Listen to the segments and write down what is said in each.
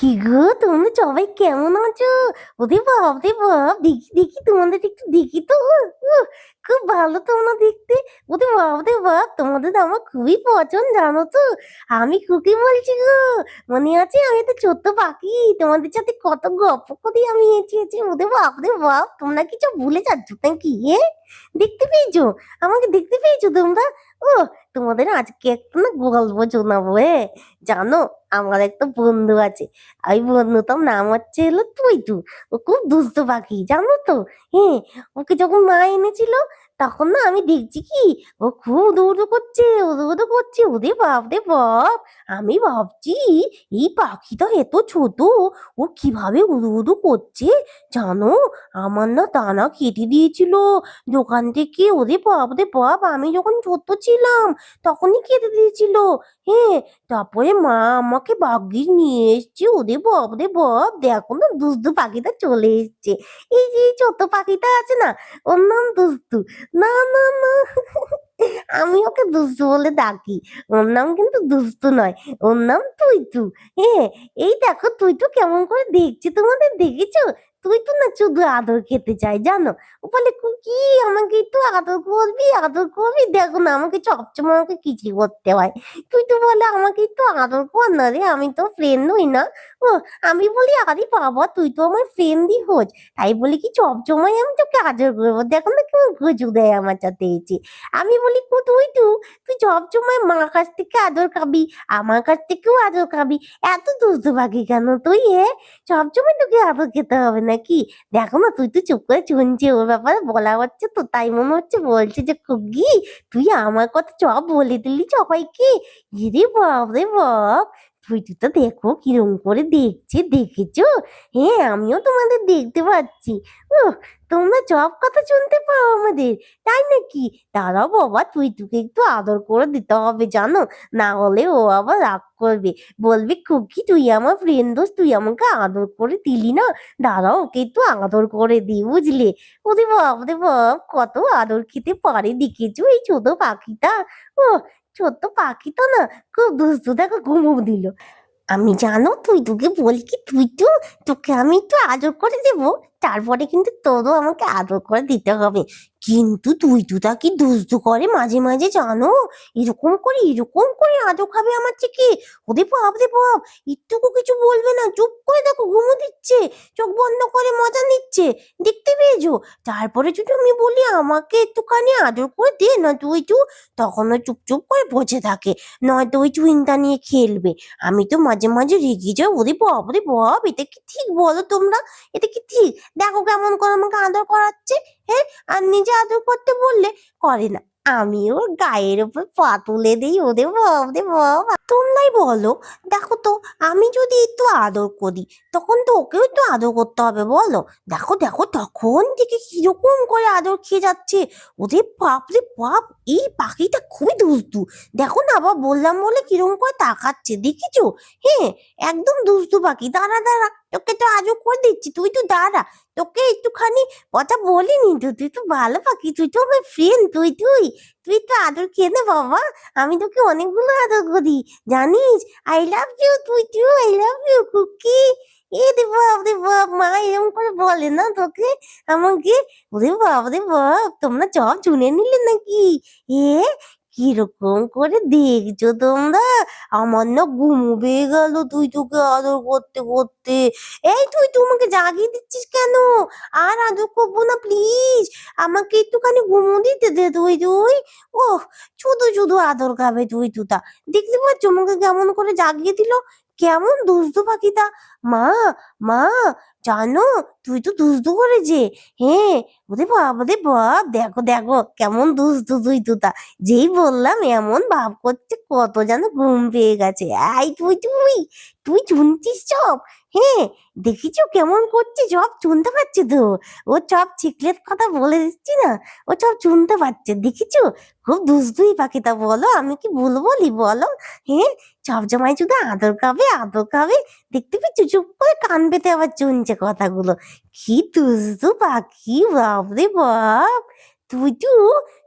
কি গো তোমরা সবাই কেমন আছো? ওদের বাপ রে বাপ, দেখি দেখি তোমাদের একটু দেখি তো। খুব ভালো তোমরা দেখতে। ওরে বাপ রে বাপ, তোমাদের আমার খুবই পছন্দ, জানো তো। আমি খুকি বলছি গো। মনে আছে আমি তো ছোট্ট পাখি, তোমাদের সাথে কত গল্প করি আমি এঁচে এঁচে ওরে বাপ রে বাপ তোমরা কিছু ভুলে যাচ্ছ নাকি, এ? দেখতে পেয়েছ? আমাকে দেখতে পেয়েছ তোমরা? ও, তোমাদের আজকে একটা না গল্প শোনাবো হ্যাঁ জানো, আমার একটা বন্ধু আছে। ওই বন্ধুটার নাম হচ্ছে হলো টুইটু। ও খুব দুষ্ট পাখি, জানো তো। হ্যাঁ ওকে যখন মা এনেছিল তখন না আমি দেখছি কি, ও খুব দৌড় করছে ও দৌড় করছে, ওরে বাপ রে বাপ। আমি ভাবছি, এই পাখিটা এত ছোট, ও কীভাবে উড়ু করছে? জানো, আমার না দানা কেটে দিয়েছিল। দোকান থেকে ওরে বাপ রে বাপ, আমি যখন ছোট ছিলাম, তখনই কেটে দিয়েছিল। হ্যাঁ তারপরে মা আমাকে বাগিয়ে নিয়ে এসছে, ওরে বাপ রে বাপ। দেখো না, দুষ্টু পাখিটা চলে এসছে। এই যে ছোট পাখিটা আছে না, ওর নাম দুষ্টু। না না না। আমি ওকে দুষ্টু বলে ডাকি। ওর নাম কিন্তু দুষ্টু নয়, ওর নাম তুই তু হ্যাঁ এই দেখো তুই তুইতু কেমন করে দেখছি? তোমাদের দেখেছ? তুই তো না শুধু আদর খেতে চাই, জানো? বলে কুকি আমাকে একটু আদর করবি? আদর করবি? দেখো না, আমাকে সবসময় আমাকে কিছু করতে হয়। তুই তো বলে, আমাকে একটু আদর কর না রে, আমি তো ফ্রেন্ড হই না। ও, আমি বলি, আরে বাবা, তুই তো আমার ফ্রেন্ডই হোস। তাই বলি, কি সবসময় আমি তোকে আদর করব? দেখো না কেমন গুজু দেয় আমার সাথে এসে আমি বলি, কু, তুই, তু, তুই সবসময় মার কাছ থেকে আদর খাবি, আমার কাছ থেকেও আদর খাবি। এত পাখি কেন তুই এ সবসময় তোকে আদর খেতে হবে নাকি? দেখো না তুই তো চুপ করে শুনছে ওর ব্যাপারে বলা হচ্ছে তো, তাই মনে হচ্ছে বলছে যে খুগি তুই আমার কথা সব বলে দিলি সবাইকে ইরে বাপ রে বাপ তুই তো দেখো কিরম করে দেখছে, দেখেছ? হ্যাঁ আমিও তোমাদের দেখতে পাচ্ছি। ও তোমরা সব কথা শুনতে পাও আমাদের, তাই নাকি? দাঁড়াও বাবা, তুই তোকে একটু আদর করে দিতে হবে, জানো? না হলে ও আবার রাগ করবে। বলবে, খুকি, তুই আমার ফ্রেন্ড দোস্ত তুই আমাকে আদর করে দিলি না? দাঁড়াও, ওকে একটু আদর করে দি, বুঝলে? ওরে বাপ রে বাপ, কত আদর খেতে পারে, দেখেছ? এই ছোট পাখিটা। ও ছোট্ট পাখি তো না খুব দুষ্ট, দেখো ঘুমো দিল। আমি জানো তুই তোকে বলি কি, তুই তো তোকে আমি একটু আদর করে দেবো, তারপরে কিন্তু তোরও আমাকে আদর করে দিতে হবে। কিন্তু তুই তো তাকে দুষ্টু করে মাঝে মাঝে জানো, এরকম করে এরকম করে আদর খাবে আমার থেকে। ওরে বাপ রে বাপ একটুকু কিছু বলবে না, চুপ করে দেখো ঘুমো চোখ বন্ধ করে মজা নিচ্ছে, দেখতে পেয়েছ? তারপরে যদি আমি বলি, আমাকে একটুখানি আদর করে দে না তুই তু তখন ও চুপ চুপ করে বসে থাকে, নয়তো ওই চুইনটা নিয়ে খেলবে। আমি তো মাঝে মাঝে রেগে যাই, ওরে বাপ রে বাপ, এটা কি ঠিক বলো তোমরা? এটা কি ঠিক? দেখো কেমন করে আমাকে আদর করাচ্ছে হ্যাঁ? আর নিজে আদর করতে বললে করে না। আমি ওর গায়ের উপর পা তুলে দিই, ওরে বাপ রে বাপ। তোমরাই বলো, দেখো তো, আমি যদি একটু আদর করি, তখন তো ওকেও একটু আদর করতে হবে, বলো। দেখো দেখো, তখন থেকে কীরকম করে আদর খেয়ে যাচ্ছে। ওদের বাপ রে বাপ, এই পাখিটা খুবই দুষ্টু। দেখো না, আবার বললাম বলে কীরকম করে তাকাচ্ছে, দেখেছ? হ্যাঁ একদম দুষ্টু পাখি। দাঁড়া দাঁড়া তোকে তো আজও করে দিচ্ছি, তুই তো দাঁড়া। তোকে একটুখানি কথা বলিনি তো, তুই তো ভালো পাখি, তুই তো আমার ফ্রেন্ড তুই তুই তুই তো আদর খেয়ে নে বাবা। আমি তোকে অনেকগুলো আদর করি, জানিস? আই লাভ ইউ তুই তুই আই লাভ ইউ কুকি। এ রে বাপ বাপ, মা এরকম করে বলে না তোকে? আমাকে? ওরে বাপ রে বাপ, তোমরা সব শুনে নিলে নাকি? এ কীরকম করে দেখছ তোমরা? আমার না ঘুম পেয়ে গেল তুই তোকে আদর করতে করতে। এই তুই তোমাকে জাগিয়ে দিচ্ছিস কেন? আর আদর করব না প্লিজ আমাকে একটুখানি ঘুমো দিতে দে তুই তুই। ও শুধু শুধু আদর খাবে তুই, তুতা। দেখতে পাচ্ছ আমাকে কেমন করে জাগিয়ে দিল? কেমন দুষ্টু পাখিটা? মা মা, জানো, তুই তো দুষ্টু করেছে হ্যাঁ ওরে বাপ রে বাপ দেখো দেখো, কেমন দুষ্টু তুই তুতা যেই বললাম, এমন ভাব করছে, কত যেন ঘুম পেয়ে গেছে। আই তুই তুই তুই শুনছিস সব হ্যাঁ দেখিছো কেমন করছে? সব শুনতে পাচ্ছে তো? ও সব চিকলেট কথা বলে দিচ্ছি না। ও সব শুনতে পাচ্ছে। দেখিছো? খুব দুষ্টুই পাখিটা বলো। আমি কি ভুল বলি? বলো। হ্যাঁ সব সময় শুধু আদর খাবে আদর খাবে। দেখতে পেয়েছ চুপ করে কান পেতে আবার চুনছে কথাগুলো। কি দুষ্টু পাখি, বাপরে বাপ! তুই তু,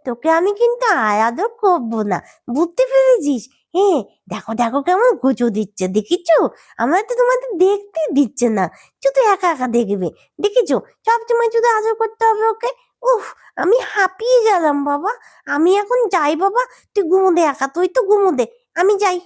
তোকে আমি কিন্তু আয় আদর করব না। বুঝতে পেরেছিস? হ্যাঁ দেখো দেখো কেমন গুজো দিচ্ছে। দেখিছো? আমরা তো তোমাদের দেখতে দিচ্ছে না। শুধু একা একা দেখবে। দেখেছ? সবসময় শুধু আদর করতে হবে ওকে। উফ, আমি হাঁপিয়ে গেলাম বাবা। আমি এখন যাই বাবা। তুই ঘুমো দে একা, তুই তো ঘুমো দে আমি যাই।